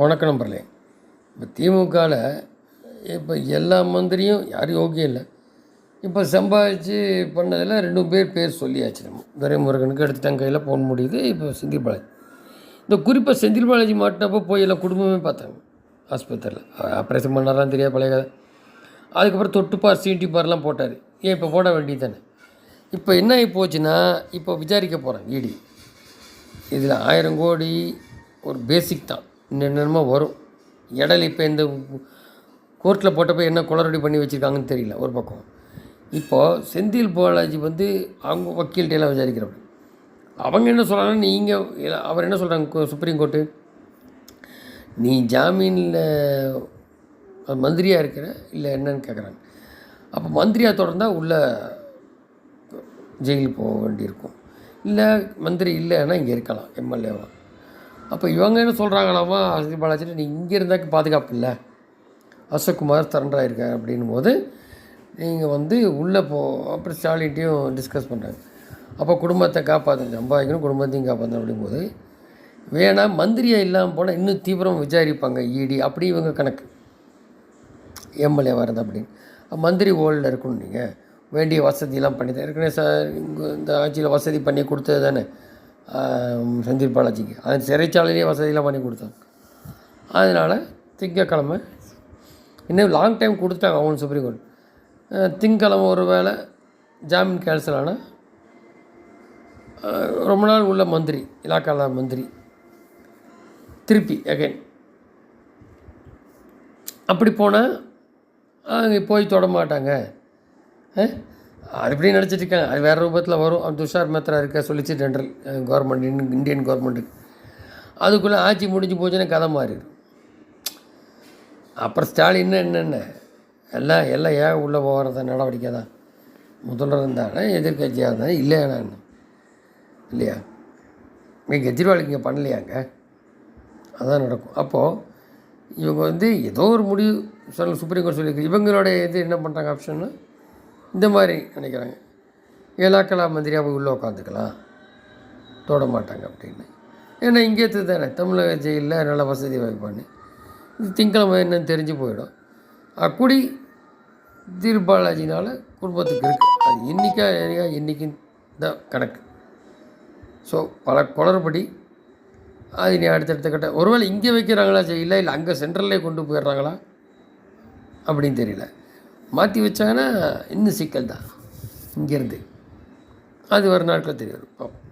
வணக்கம் நம்பர்லே இப்போ திமுகவில் இப்போ எல்லா மந்திரியும் யாரும் யோகியம் இல்லை. இப்போ சம்பாதிச்சு பண்ணதில் ரெண்டு பேர் பேர் சொல்லியாச்சு நம்ம. துரைமுருகனுக்கு எடுத்துட்டாங்க கையில் போக முடியுது இப்போ செந்தில் பாலாஜி. இந்த குறிப்பாக செந்தில் பாலாஜி மாட்டினப்போ போய் எல்லாம் குடும்பமே பார்த்தாங்க ஆஸ்பத்திரியில். ஆப்ரேஷன் பண்ணாரான்னு தெரியாது பழைய கதை. அதுக்கப்புறம் தொட்டுப்பார் சீண்டிப்பார்லாம் போட்டார். ஏன் இப்போ போட வேண்டியது தானே? இப்போ என்ன ஆகி போச்சுன்னா இப்போ விசாரிக்க போகிறேன் இடி. இதில் ஆயிரம் கோடி ஒரு பேசிக் தான். என்னென்னமோ வரும். இடல் இப்போ இந்த கோர்ட்டில் போட்டப்போ என்ன குளறுபடி பண்ணி வச்சுருக்காங்கன்னு தெரியல ஒரு பக்கம். இப்போது செந்தில் பாலாஜி வந்து அவங்க வக்கீல்கிட்ட எல்லாம் விசாரிக்கிறப்ப அவங்க என்ன சொல்கிறாங்கன்னா நீங்கள் அவர் என்ன சொல்கிறாங்க சுப்ரீம் கோர்ட்டு? நீ ஜாமீனில் மந்திரியாக இருக்கிற இல்லை என்னன்னு கேட்குறாங்க அப்போ மந்திரியாக தொடர்ந்தால் உள்ள ஜெயிலுக்கு போக வேண்டியிருக்கும். இல்லை மந்திரி இல்லைன்னா இங்கே இருக்கலாம் எம்எல்ஏவா. அப்போ இவங்க என்ன சொல்கிறாங்களாமா அசதி பாலாஜி நீ இங்கே இருந்தாக்க பாதுகாப்பு இல்லை. அசோக்குமார் சரண்டர் ஆயிருக்கார் அப்படின்னும் போது நீங்கள் வந்து உள்ளே போ அப்புறம் ஸ்டாலின்ட்டையும் டிஸ்கஸ் பண்ணுறாங்க அப்போ குடும்பத்தை காப்பாற்று சம்பாதிக்கணும் குடும்பத்தையும் காப்பாற்றணும் அப்படிங்கும்போது வேணாம் மந்திரியாக இல்லாமல் போனால் இன்னும் தீவிரம் விசாரிப்பாங்க இடி அப்படி இவங்க கணக்கு. எம்எல்ஏ வரது அப்படின்னு மந்திரி ஓல்டில் இருக்கணும் நீங்கள் வேண்டிய வசதியெல்லாம் பண்ணி தான் ஏற்கனவே சார் இங்கே இந்த ஆட்சியில் வசதி பண்ணி கொடுத்தது தானே. செந்தில் பாலாஜிக்கு. அது சிறைச்சாலையிலேயே வசதியெல்லாம் பண்ணி கொடுத்தாங்க. அதனால் திங்கக்கிழமை இன்னும் லாங் டைம் கொடுத்துட்டாங்க அவங்க சுப்ரீம் கோர்ட் திங்கக்கிழமை ஒரு வேளை ஜாமீன் கேன்சல் ஆனால் ரொம்ப நாள் உள்ள மந்திரி இலாக்கால மந்திரி திருப்பி அகைன் அப்படி போனால் அங்கே போய் தொட மாட்டாங்க. அது இப்படி நினச்சிட்டு அது வேறு ரூபத்தில் வரும். துஷார் மேத்ரா இருக்க சொல்லிச்சு ஜென்ரல் கவர்மெண்ட் இந்தியன் கவர்மெண்ட்டுக்கு அதுக்குள்ளே ஆட்சி முடிஞ்சு போச்சுன்னா கதை மாறிடும். அப்புறம் ஸ்டாலின் என்னென்ன எல்லாம் எல்லாம் ஏன் உள்ளே போகிறத நடவடிக்கை தான்? முதல்வர் இருந்தானே எதிர்கட்சியாக இருந்தானே இல்லையா நான்? இல்லையா? நீங்கள் கெஜ்ரிவால் இங்கே பண்ணலையாங்க? அதான் நடக்கும். அப்போது இவங்க வந்து ஏதோ ஒரு முடிவு சொல்ல சுப்ரீம் கோர்ட் சொல்லியிருக்கு. இவங்களோட இது என்ன பண்ணுறாங்க ஆப்ஷன்னு இந்த மாதிரி நினைக்கிறாங்க. ஏலாக்கலா மந்திரியாக போய் உள்ளே உட்காந்துக்கலாம் தொட மாட்டாங்க அப்படின்னு. ஏன்னா இங்கே தானே தமிழக ஜெயிலில் நல்ல வசதி வைப்பான்னு இது திங்கக்கிழமை என்னன்னு தெரிஞ்சு போயிடும். அக்குடி தீர்பாலாஜினால் குடும்பத்துக்கு இருக்குது அது இன்றைக்கா ஏரியா இன்றைக்கி தான் கணக்கு. ஸோ பல குளறுபடி. அது நீ அடுத்தடுத்த கட்ட ஒருவேளை இங்கே வைக்கிறாங்களா ஜெயிலில்? இல்லை அங்கே சென்ட்ரல்லே கொண்டு போயிடுறாங்களா? அப்படின்னு தெரியல. மாற்றி வச்சாங்கன்னா இன்னும் சிக்கல் தான் இங்கேருந்து. அது ஒரு நாட்கள் தெரியும். பார்ப்போம்